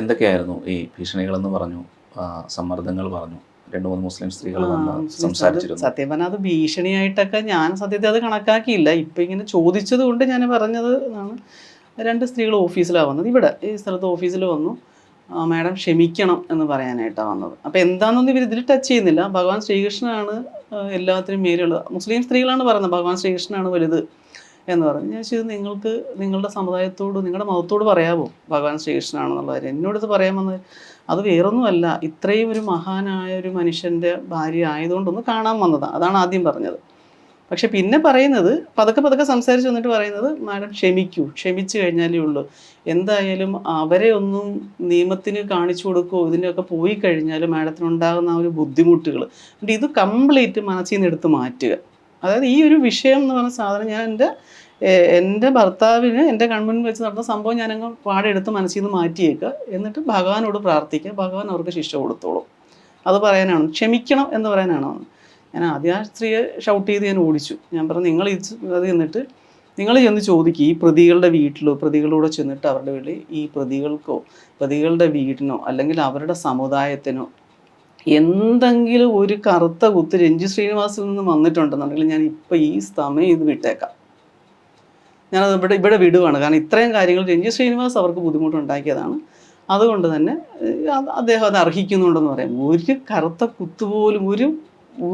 എന്തൊക്കെയായിരുന്നു ഈ ഭീഷണികളെന്ന് പറഞ്ഞു സമ്മർദ്ദങ്ങൾ പറഞ്ഞു? രണ്ട് മൂന്ന് മുസ്ലിം സ്ത്രീകൾ സംസാരിച്ചിരുന്നു. സത്യം പറഞ്ഞാൽ അത് ഭീഷണിയായിട്ടൊക്കെ ഞാൻ സത്യത്തെ അത് കണക്കാക്കിയില്ല. ഇപ്പം ഇങ്ങനെ ചോദിച്ചത് കൊണ്ട് ഞാൻ പറഞ്ഞത് എന്നാണ് രണ്ട് സ്ത്രീകൾ ഓഫീസിലാണ് വന്നത്. ഇവിടെ ഈ സ്ഥലത്ത് ഓഫീസിൽ വന്നു. മാഡം ക്ഷമിക്കണം എന്ന് പറയാനായിട്ടാണ് വന്നത്. അപ്പോൾ എന്താണെന്നൊന്നും ഇവർ ഇതിൽ ടച്ച് ചെയ്യുന്നില്ല. ഭഗവാൻ ശ്രീകൃഷ്ണനാണ് എല്ലാത്തിനും മേലുള്ളത് മുസ്ലിം സ്ത്രീകളാണ് പറയുന്നത്. ഭഗവാൻ ശ്രീകൃഷ്ണനാണ് വലുത്. എന്ന് പറഞ്ഞു. ഞാൻ ശരി നിങ്ങൾക്ക് നിങ്ങളുടെ സമുദായത്തോട് നിങ്ങളുടെ മതത്തോട് പറയാമോ ഭഗവാൻ ശ്രീകൃഷ്ണനാണെന്നുള്ള കാര്യം. എന്നോട് ഇത് പറയാമെന്ന് അത് വേറൊന്നുമല്ല ഇത്രയും ഒരു മഹാനായ ഒരു മനുഷ്യന്റെ ഭാര്യ ആയതുകൊണ്ടൊന്ന് കാണാൻ വന്നതാണ് അതാണ് ആദ്യം പറഞ്ഞത്. പക്ഷെ പിന്നെ പറയുന്നത് പതുക്കെ പതുക്കെ സംസാരിച്ച് വന്നിട്ട് പറയുന്നത് മാഡം ക്ഷമിക്കൂ. ക്ഷമിച്ചു കഴിഞ്ഞാലേ ഉള്ളൂ. എന്തായാലും അവരെ ഒന്നും നിയമത്തിന് കാണിച്ചു കൊടുക്കുകയോ ഇതിന്റെയൊക്കെ പോയി കഴിഞ്ഞാൽ മാഡത്തിനുണ്ടാകുന്ന ആ ഒരു ബുദ്ധിമുട്ടുകൾ. എന്നിട്ട് ഇത് കംപ്ലീറ്റ് മനസ്സിൽ നിന്ന് എടുത്ത് മാറ്റുക. അതായത് ഈ ഒരു വിഷയം എന്ന് പറഞ്ഞ സാധനം ഞാൻ എന്റെ എന്റെ ഭർത്താവിന് എന്റെ കൺമുന്നിൽ വെച്ച് നടന്ന സംഭവം ഞാനങ്ങ് പാടെ എടുത്ത് മനസ്സിൽ നിന്ന് മാറ്റിയേക്കുക എന്നിട്ട് ഭഗവാനോട് പ്രാർത്ഥിക്കുക. ഭഗവാൻ അവർക്ക് ശിക്ഷ കൊടുത്തോളും. അത് പറയാനാണ്. ക്ഷമിക്കണം എന്ന് പറയാനാണ്. ഞാൻ ആദ്യം ആ സ്ത്രീയെ ഷൗട്ട് ചെയ്ത് ഞാൻ ഓടിച്ചു. ഞാൻ പറഞ്ഞു നിങ്ങൾ ഇത് അത് ചെന്നിട്ട് നിങ്ങൾ ചെന്ന് ചോദിക്കുക ഈ പ്രതികളുടെ വീട്ടിലോ പ്രതികളോട് ചെന്നിട്ട് അവരുടെ വീട്ടിൽ ഈ പ്രതികൾക്കോ പ്രതികളുടെ വീടിനോ അല്ലെങ്കിൽ അവരുടെ സമുദായത്തിനോ എന്തെങ്കിലും ഒരു കറുത്ത കുത്ത് രഞ്ജു ശ്രീനിവാസിൽ നിന്ന് വന്നിട്ടുണ്ടെന്നുണ്ടെങ്കിൽ ഞാൻ ഇപ്പം ഈ സമയം ഇത് വിട്ടേക്കാം. ഞാനത് ഇവിടെ ഇവിടെ വിടുവാണ്. കാരണം ഇത്രയും കാര്യങ്ങൾ രഞ്ജി ശ്രീനിവാസ് അവർക്ക് ബുദ്ധിമുട്ടുണ്ടാക്കിയതാണ്. അതുകൊണ്ട് തന്നെ അദ്ദേഹം അത് അർഹിക്കുന്നുണ്ടെന്ന് പറയാം. ഒരു കറുത്ത കുത്തുപോലും ഒരു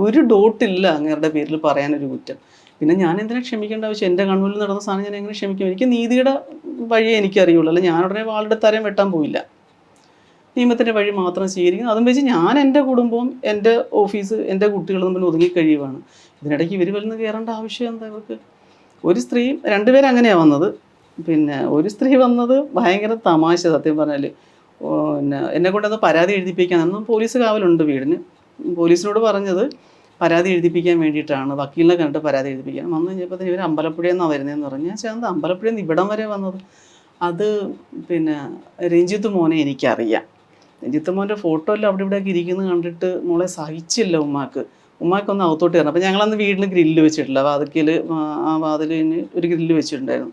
ഒരു ഡോട്ടില്ല അങ്ങേരുടെ പേരിൽ പറയാനൊരു കുറ്റം. പിന്നെ ഞാൻ എന്തിനാ ക്ഷമിക്കേണ്ട ആവശ്യം? എന്റെ കൺമുന്നിൽ നടന്ന സാധനം ഞാൻ എങ്ങനെ ക്ഷമിക്കും? എനിക്ക് നീതിയുടെ വഴിയേ എനിക്കറിയുള്ളൂ. അല്ല ഞാൻ ഉടനെ വാളുടെ തരം വെട്ടാൻ പോയില്ല. നിയമത്തിന്റെ വഴി മാത്രം സ്വീകരിക്കുന്നു. അതും വെച്ച് ഞാൻ എന്റെ കുടുംബവും എന്റെ ഓഫീസ് എന്റെ കുട്ടികളും തമ്മിൽ ഒതുങ്ങി കഴിയുവാണ്. ഇതിനിടയ്ക്ക് ഇവർ വരുന്ന കയറേണ്ട ആവശ്യം എന്താ ഇവർക്ക്? ഒരു സ്ത്രീ രണ്ടുപേരും അങ്ങനെയാണ് വന്നത്. പിന്നെ ഒരു സ്ത്രീ വന്നത് ഭയങ്കര തമാശ സത്യം പറഞ്ഞാൽ പിന്നെ എന്നെ കൊണ്ടത് പരാതി എഴുതിപ്പിക്കാൻ. അന്ന് പോലീസ് കാവലുണ്ട് വീടിന്. പോലീസിനോട് പറഞ്ഞത് പരാതി എഴുതിപ്പിക്കാൻ വേണ്ടിയിട്ടാണ്. വക്കീലിനെ കണ്ടിട്ട് പരാതി എഴുതിപ്പിക്കാൻ. വന്നു കഴിഞ്ഞപ്പോൾ ഇവർ അമ്പലപ്പുഴയിൽ നിന്നാണ് വരുന്നതെന്ന് പറഞ്ഞു. ഞാൻ ചേർന്ന് അമ്പലപ്പുഴയിൽ നിന്ന് ഇവിടം വരെ വന്നത്? അത് പിന്നെ രഞ്ജിത്ത് മോനെ എനിക്കറിയാം. രഞ്ജിത്ത് മോന്റെ ഫോട്ടോ എല്ലാം അവിടെ ഇവിടെയൊക്കെ ഇരിക്കുന്നത് കണ്ടിട്ട് മോളെ സഹിച്ചില്ല ഉമ്മാക്ക്. ഉമ്മാക്കൊന്ന് അകത്തോട്ട് കയറണം. അപ്പം ഞങ്ങളന്ന് വീടിന് ഗ്രില്ല് വെച്ചിട്ടില്ല. വാതിക്കൽ ആ വാതിലിന് ഒരു ഗ്രില്ല് വെച്ചിട്ടുണ്ടായിരുന്നു.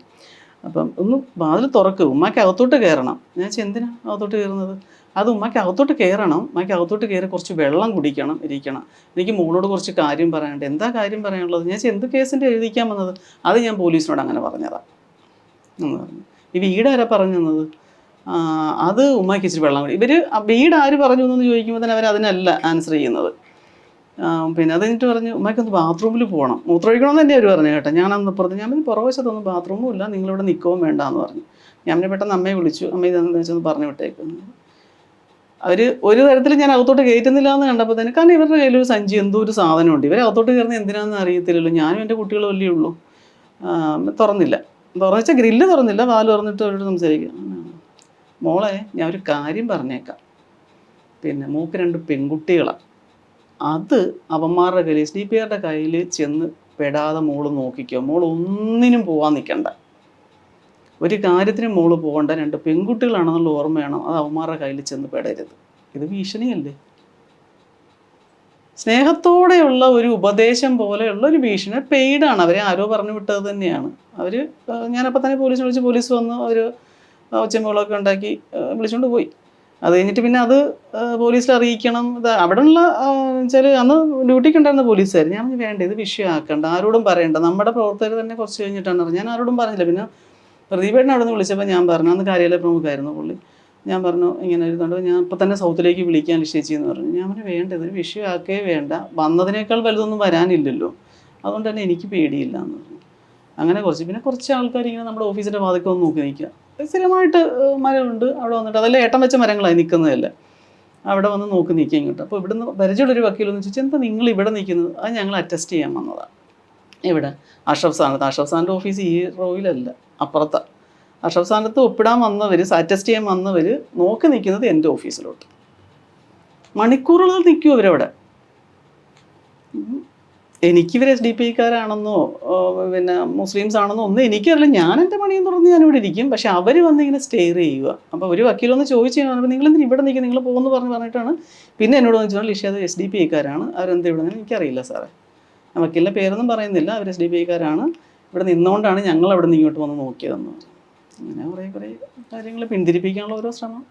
അപ്പം ഒന്ന് വാതിൽ തുറക്ക്. ഉമ്മാക്ക് അകത്തോട്ട് കയറണം. ഞാൻ വെച്ചാൽ എന്തിനാ അകത്തോട്ട് കയറുന്നത്? അത് ഉമ്മാക്ക് അകത്തോട്ട് കയറണം. ഉമ്മാക്ക് അകത്തോട്ട് കയറി കുറച്ച് വെള്ളം കുടിക്കണം ഇരിക്കണം. എനിക്ക് മോളോട് കുറച്ച് കാര്യം പറയാനുണ്ട്. എന്താ കാര്യം പറയാനുള്ളത്? ഞാൻ എന്ത് കേസിന്റെ എഴുതിക്കാൻ വന്നത്? അത് ഞാൻ പോലീസിനോട് അങ്ങനെ പറഞ്ഞതാണ് എന്ന് പറഞ്ഞു. ഈ വീട് ആരാ പറഞ്ഞു തന്നത്? അത് ഉമ്മാക്ക് ഇച്ചിരി വെള്ളം കുടി ഇവർ വീട് ആര് പറഞ്ഞു എന്ന് ചോദിക്കുമ്പോൾ തന്നെ അവർ അതിനല്ല ആൻസർ ചെയ്യുന്നത്. പിന്നെ അത് കഴിഞ്ഞിട്ട് പറഞ്ഞു ഉമ്മയ്ക്കൊന്ന് ബാത്റൂമിൽ പോകണം മൂത്രമൊഴിക്കണമെന്ന് തന്നെ അവർ പറഞ്ഞു കേട്ടോ. അന്ന് പുറത്ത് ഞാൻ പിന്നെ പുറവശത്തൊന്നും ബാത്റൂമും ഇല്ല നിങ്ങളിവിടെ നിൽക്കുകയും വേണ്ട എന്ന് പറഞ്ഞു. ഞാൻ പിന്നെ പെട്ടെന്ന് അമ്മയെ വിളിച്ചു അമ്മ ഇതെന്ന് വെച്ചൊന്ന് പറഞ്ഞു വിട്ടേക്കുന്നു അവർ ഒരു തരത്തിൽ ഞാൻ അകത്തോട്ട് കയറ്റുന്നില്ല എന്ന് കണ്ടപ്പോൾ തന്നെ കാരണം ഇവരുടെ കയ്യിൽ ഒരു സഞ്ചി എന്തോ ഒരു സാധനമുണ്ട്. ഇവർ അകത്തോട്ട് കയറുന്നത് എന്തിനാണെന്ന് അറിയത്തില്ലല്ലോ. ഞാനും എന്റെ കുട്ടികളും അല്ലേ ഉള്ളൂ. തുറന്നില്ല. തുറന്നു വെച്ചാൽ ഗ്രില്ല് തുറന്നില്ല വാൽ തുറന്നിട്ട് അവരോട് സംസാരിക്കുക മോളെ ഞാൻ ഒരു കാര്യം പറഞ്ഞേക്കാം. പിന്നെ മൂക്ക് രണ്ട് പെൺകുട്ടികളാണ് അത് അവന്മാരുടെ കയ്യിൽ എസ് ഡി പി ആരുടെ കയ്യിൽ ചെന്ന് പെടാതെ മോൾ നോക്കിക്കോ. മോൾ ഒന്നിനും പോകാൻ നിൽക്കണ്ട ഒരു കാര്യത്തിന് മോൾ പോകണ്ട രണ്ട് പെൺകുട്ടികളാണെന്നുള്ള ഓർമ്മ വേണം. അത് അവന്മാരുടെ കയ്യിൽ ചെന്ന് പെടരുത്. ഇത് ഭീഷണിയല്ലേ? സ്നേഹത്തോടെയുള്ള ഒരു ഉപദേശം പോലെയുള്ള ഒരു ഭീഷണി. പെയ്ഡാണ്. അവരെ ആരോ പറഞ്ഞു വിട്ടത് തന്നെയാണ്. അവർ ഞാനപ്പോൾ തന്നെ പോലീസിനെ വിളിച്ച് പോലീസ് വന്ന് അവർ ഒച്ചമ്പളമൊക്കെ ഉണ്ടാക്കി വിളിച്ചുകൊണ്ട് പോയി. അത് കഴിഞ്ഞിട്ട് പിന്നെ അത് പോലീസിൽ അറിയിക്കണം. ഇത് അവിടെയുള്ള വെച്ചാൽ അന്ന് ഡ്യൂട്ടിക്ക് ഉണ്ടായിരുന്ന പോലീസുകാർ ഞാൻ വേണ്ട ഇത് വിഷയമാക്കണ്ട. ആരോടും പറയണ്ട. നമ്മുടെ പ്രവർത്തകർ തന്നെ കുറച്ച് കഴിഞ്ഞിട്ടാണ്. ഞാൻ ആരോടും പറഞ്ഞില്ല. പിന്നെ പ്രദീപേട്ടൻ അവിടെ നിന്ന് വിളിച്ചപ്പോൾ ഞാൻ പറഞ്ഞു അന്ന് കാര്യാലയ പ്രമുഖമായിരുന്നു പുള്ളി. ഞാൻ പറഞ്ഞു ഇങ്ങനെ ഇരുന്നുണ്ട് ഞാൻ ഇപ്പം തന്നെ സൗത്തിലേക്ക് വിളിക്കാൻ നിശ്ചയിച്ചെന്ന് പറഞ്ഞു. ഞാൻ പറഞ്ഞു വേണ്ട ഇതൊരു വിഷയമാക്കേ വേണ്ട. വന്നതിനേക്കാൾ വലുതൊന്നും വരാനില്ലല്ലോ. അതുകൊണ്ട് തന്നെ എനിക്ക് പേടിയില്ല എന്ന് പറഞ്ഞു. അങ്ങനെ കുറച്ച് പിന്നെ കുറച്ച് ആൾക്കാർ ഇങ്ങനെ നമ്മുടെ ഓഫീസിന്റെ വാതിക്കം ഒന്ന് നോക്കി നിൽക്കുക. സ്ഥിരമായിട്ട് മരമുണ്ട്. അവിടെ വന്നിട്ട് അതെല്ലാം ഏട്ടം വെച്ച മരങ്ങളായി നിൽക്കുന്നതല്ല അവിടെ വന്ന് നോക്കി നിൽക്കുക ഇങ്ങോട്ട്. അപ്പോൾ ഇവിടുന്ന് പരിചയമുള്ളൊരു വക്കീലെന്ന് ചോദിച്ചാൽ എന്താ നിങ്ങൾ ഇവിടെ നിൽക്കുന്നത്? അത് ഞങ്ങൾ അറ്റസ്റ്റ് ചെയ്യാൻ വന്നതാണ് ഇവിടെ അഷഫ് സാനത്ത് അഷഫ് സാന്റെ ഓഫീസ് ഈ റോയിലല്ല അപ്പുറത്താണ് അഷഫ് സാനത്ത് ഒപ്പിടാൻ വന്നവർ അറ്റസ്റ്റ് ചെയ്യാൻ വന്നവർ നോക്കി നിൽക്കുന്നത് എന്റെ ഓഫീസിലോട്ട്. മണിക്കൂറുകൾ നിൽക്കും ഇവരവിടെ ഉം. എനിക്കിവർ എസ് ഡി പി ഐക്കാരാണെന്നോ പിന്നെ മുസ്ലിംസ് ആണെന്നോ ഒന്നും എനിക്കറിയില്ല. ഞാൻ എന്റെ പണിയും തുറന്ന് ഞാനിവിടെ ഇരിക്കും. പക്ഷെ അവർ വന്ന് ഇങ്ങനെ സ്റ്റെയർ ചെയ്യുക. അപ്പോൾ ഒരു വക്കീലൊന്ന് ചോദിച്ചു കഴിഞ്ഞാൽ നിങ്ങൾ എന്തിനാ ഇവിടെ നിൽക്കുക നിങ്ങൾ പോകുമെന്ന് പറഞ്ഞ് പറഞ്ഞിട്ടാണ്. പിന്നെ എന്നോട് വെച്ചാൽ ലിഷ അത് എസ് ഡി പി ഐക്കാരാണ് അവരെന്ത് ഇവിടെ നിന്ന്? എനിക്കറിയില്ല സാറേ. വക്കീലിന്റെ പേരൊന്നും പറയുന്നില്ല. അവർ എസ് ഡി പി ഐക്കാരാണ് ഇവിടെ നിന്നുകൊണ്ടാണ് ഞങ്ങൾ അവിടെ നിന്ന് ഇങ്ങോട്ട് വന്ന് നോക്കിയതെന്ന് അങ്ങനെ കുറേ കുറേ കാര്യങ്ങൾ പിന്തിരിപ്പിക്കാനുള്ള ഓരോ ശ്രമം.